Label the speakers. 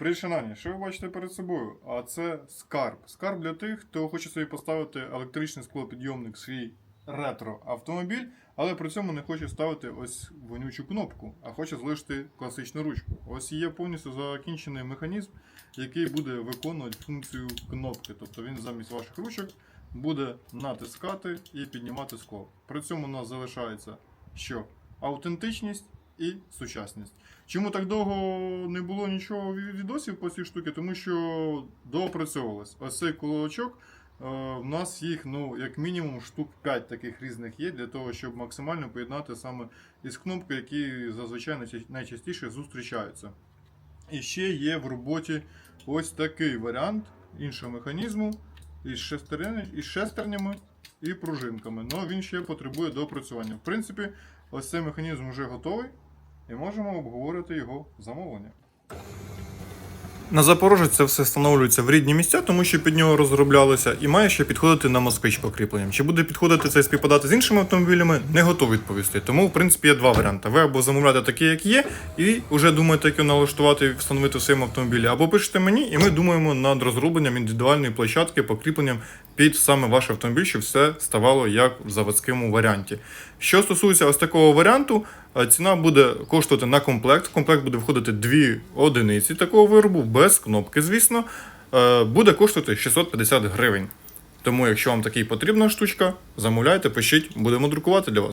Speaker 1: Пришинання, що ви бачите перед собою? А це скарб. Скарб для тих, хто хоче собі поставити електричний склопідйомник свій ретро-автомобіль, але при цьому не хоче ставити ось вонючу кнопку, а хоче залишити класичну ручку. Ось є повністю закінчений механізм, який буде виконувати функцію кнопки. Тобто він замість ваших ручок буде натискати і піднімати скло. При цьому у нас залишається що? Автентичність і сучасність. Чому так довго не було нічого відосів по цій штуці? Тому що доопрацьовувалось. Ось цей кулачок. е, У нас їх, ну, як мінімум, штук 5 таких різних є для того, щоб максимально поєднати саме із кнопкою, які зазвичай найчастіше зустрічаються. І ще є в роботі ось такий варіант іншого механізму із, шестерня, із шестернями і пружинками. але він ще потребує доопрацювання. В принципі, ось цей механізм вже готовий і можемо обговорити його замовлення. На Запорожець це все встановлюється в рідні місця, тому що під нього розроблялося, і має ще підходити на москвич покріпленням. Чи буде підходити це і співпадати з іншими автомобілями, не готовий відповісти. Тому, в принципі, є два варіанти. Ви або замовляєте такі, як є, і вже думаєте, як його налаштувати і встановити в своєму автомобілі, або пишете мені, і ми думаємо над розробленням індивідуальної площадки, покріпленням під саме ваш автомобіль, щоб все ставало як в заводському варіанті. Що стосується ось такого варіанту, е, ціна буде коштувати на комплект. В комплект буде входити дві одиниці такого виробу, без кнопки, звісно. Е, Буде коштувати 650 гривень. Тому, якщо вам такий потрібна штучка, замовляйте, пишіть, будемо друкувати для вас.